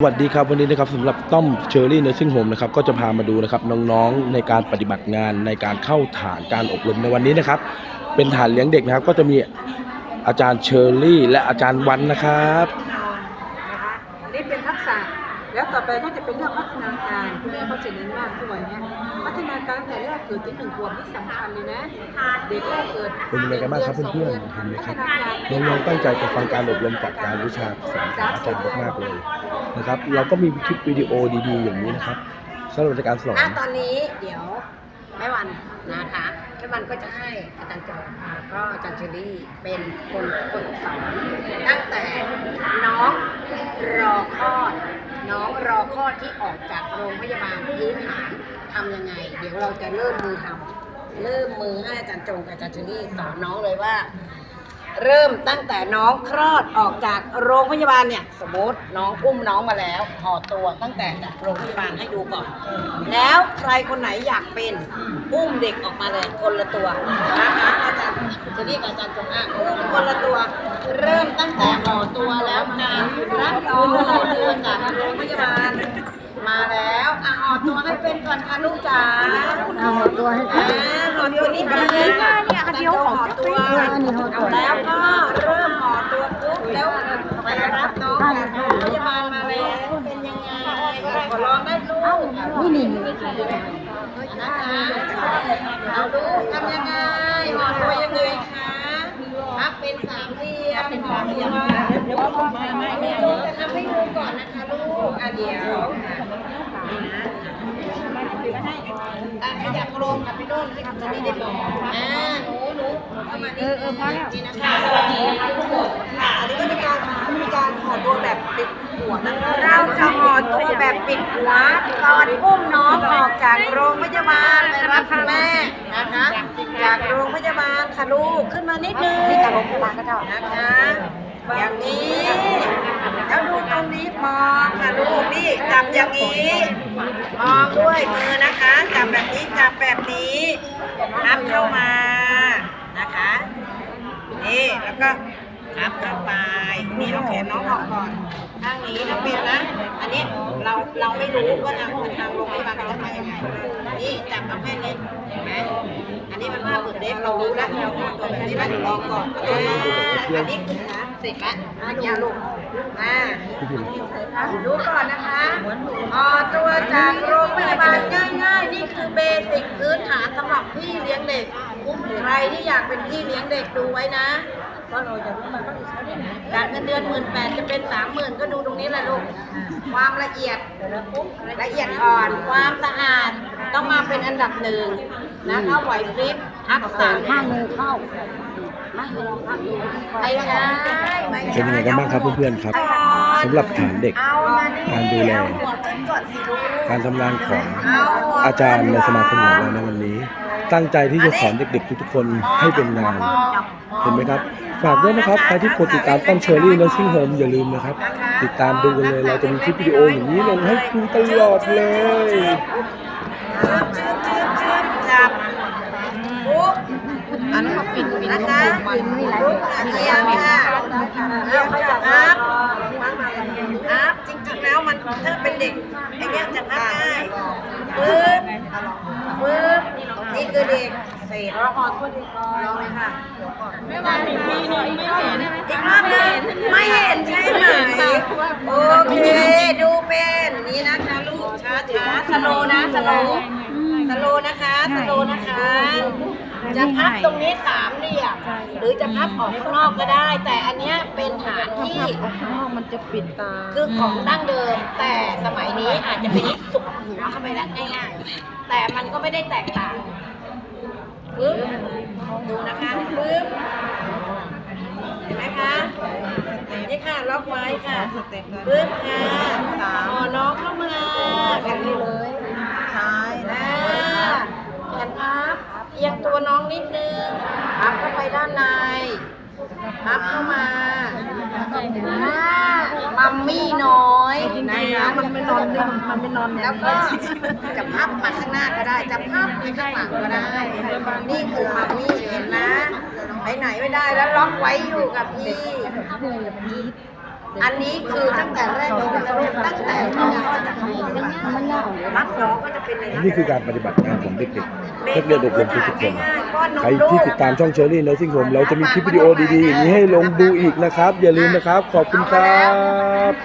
สวัสดีครับวันนี้นะครับสำหรับต้อมเชอรี่เนอร์ซิ่งโฮมนะครับก็จะพามาดูนะครับน้องๆในการปฏิบัติงานในการเข้าฐานการอบรมในวันนี้นะครับ เป็นฐานเลี้ยงเด็กนะครับ ก็จะมีอาจารย์เชอรี่ และอาจารย์วันนะครับนะคะอันนี้เป็นทักษะแล้วต่อไปก็จะเป็นเรื่องพัฒนาการคุณแม่เขาจะเน้นมากทุกวันเนี้ย พัฒนาการแต่แรกเกิดที่หนึ่งขวบนี่สำคัญเลยนะเด็กแรกเกิดเป็นยังไงกันบ้างครับเพื่อนๆเห็นไหมครับน้องๆตั้งใจจะฟังการอบรมจากการวิชาสอนของอาจารย์มากๆเลยนะครับเราก็มีคลิปวิดีโอดีๆ อย่างนี้นะครับสำหรับในการสอนณตอนนี้เดี๋ยวแม่วันนะคะแม่วันก็จะให้อาจารย์จอยแล้วก็อาจารย์เชอรี่เป็นคนฝึกสอนตั้งแต่น้องรอคลอด น้องรอคลอดที่ออกจากโรงพยาบาลพื้นฐาน ทำยังไง เดี๋ยวเราจะเริ่มมือทำเริ่มมือให้อาจารย์จงกับอาจารย์เชอรี่สอนน้องเลยว่า เริ่มตั้งแต่น้องคลอดออกจากโรงพยาบาลเนี่ย สมมติน้องอุ้มน้องมาแล้วห่อตัวตั้งแต่จากโรงพยาบาลให้ดูก่อน แล้วใครคนไหนอยากเป็นอุ้มเด็กออกมาเลยคนละตัวนะคะอาจารย์จะเรียกอาจารย์จงอ่างอุ้มคนละตัว เริ่มตั้งแต่ห่อตัวแล้วการรับน้องห่อตัวจากโรงพยาบาลมาแล้วอะห่อตัว ก่อนค่ะลูกจ๋าห่อตัวให้เป็นห่อตัวนี่เป็เนี่ยค่ะเดียวห่อตัวแล้วก็เริ่มห่อตัวปุ๊บแล้วไปรับน้องจากโรงพยาบาลมาแล้วเป็นยังไงขอลองได้ลูกนี่นี่นะคะเอาดูทำยังไงห่อตัวยังไงคะพับเป็นสามเหลี่ยมห่อตัวยังไงเดี๋ยวพ่อมาไม่ไม่จะทำให้ดูก่อนนะคะลูกอะเดี๋ยว อะขยับโรงกับพี่โน้นให้คุณจะได้บอกอ่าหนูหนูเข้ามานี่เออเออพอแล้วนี่นะสวัสดีนะคะทุกคนค่ะอันนี้ก็จะการมีการห่อตัวแบบปิดหัวนะคะเราจะห่อตัวแบบปิดหัวตอนอุ้มน้องออกจากโรงพยาบาลไปรับคุณแม่นะคะ จากโรงพยาบาลค่ะลูกขึ้นมานิดนึงนี่จากโรงพยาบาลก็เท่านะคะอย่างนี้ แล้วดูตรงนี้มองค่ะลูกนี่จับอย่างนี้มองด้วยมือนะคะ จับแบบนี้จับแบบนี้พับเข้ามานะคะนี่แล้วก็พับเข้าไปนี่เราแขนน้องออกก่อนข้างนี้นะเปียนะ อันนี้เราเราไม่รู้ว่าทางทางโรงพยาบาลเขาจะมายังไงนี่จับเอาแค่นี้เห็นไหมอันนี้มันผ้าเปิดเด็เรารู้แล้วเราทำก่อนแบบนี้แล้วลองก่อนอ่าอันนี้คือนะเสร็จแล้วอันนี้ลูก อ่าดูก่อนนะคะออตัวจากโรงพยาบาลง่าย ๆ นี่คือเบสิกพื้นฐานสำหรับพี่เลี้ยงเด็กใครที่อยากเป็นพี่เลี้ยงเด็กดูไว้นะการเงินเดือนหมื่นแปดจะเป็นสามหมื่นก็ดูตรงนี้แหละลูก ความละเอียดละเอียดอ่อน ความสะอาดต้องมาเป็นอันดับหนึ่ง นะคะไหวพริบทักษะห้ามือเข้าไม่ใช่ไม่ใช่เป็นยังไงกันบ้างครับเพื่อนๆครับสำหรับฐานเด็กเอามานี่การดูแลเอาหัวขึ้นก่อนสิลูกการทำงานของเอาหัวอาจารย์ในสมาคมของเราในวันนี้ ตั้งใจที่จะสอนเด็กๆ ทุกๆคนให้เป็นงาน เห็นไหมครับ ฝากด้วยนะครับ ใครที่กดติดตามต้อมเชอรี่เนอร์ซิ่งโฮมอย่าลืมนะครับ ติดตามดูกันเลยเราจะมีคลิปวิดีโออย่างนี้ลงให้ดูตลอดเลย จืบจืบจืบจืบจับปุ๊บ อันนี้ปิดปิดนะคะปุ๊บเอียงค่ะเอียงค่ะอัพอัพจริงๆแล้วมันถ้าเป็นเด็กไอ้เนี้ยจะพับง่ายปึ๊บปึ๊บนี่คือเด็กเสร็จแล้วพอทุกทีก่อนลองเลยค่ะไม่ว่ามีมีหน่อยไม่เห็นอีกรอบหนึงไม่เห็นใช่ไหมโอเคดูเป็นนี่นะคะลูกช้าช้าสโลนะสโลสโลนะคะสโลนะคะ จะพับตรงนี้สามเหลี่ยม หรือจะพับออกข้างนอกก็ได้ แต่อันเนี้ยเป็นฐานที่ข้างนอกมันจะปิดตาคือของดั้งเดิม แต่สมัยนี้อาจจะเป็นสุกหัวเข้าไปแล้วง่ายๆแต่มันก็ไม่ได้แตกต่างปึ๊บดูนะคะปึ๊บเห็นไหมคะนี่ค่ะล็อกไว้ค่ะปึ๊บค่ะห่อน้องเข้ามาแบบนี้เลยใช่นะแขนพับ เอียงตัวน้องนิดนึงพับเข้าไปด้านในพับเข้ามาอ่ามัมมี่น้อยนะคะมันไม่นอนเนี่ยมันไม่นอนเนี่ยแล้วก็จะพับมาข้างหน้าก็ได้จะพับไปข้างหลังก็ได้ นี่คือมัมมี่เห็นนะ ไปไหนไม่ได้แล้วล็อกไว้อยู่กับพี่อันนี้คือตั้งแต่แรกจนสรุปตั้งแต่รับน้องก็จะเป็นในนี่คือการปฏิบัติงานของเด็กๆ นักเรียนอบรมทุกๆคนใครที่ติดตามช่องเชอรี่เนสซิ่งผมเราจะมีคลิปวิดีโอดีๆอย่างนี้ให้ลงดูอีกนะครับ อย่าลืมนะครับ ขอบคุณครับ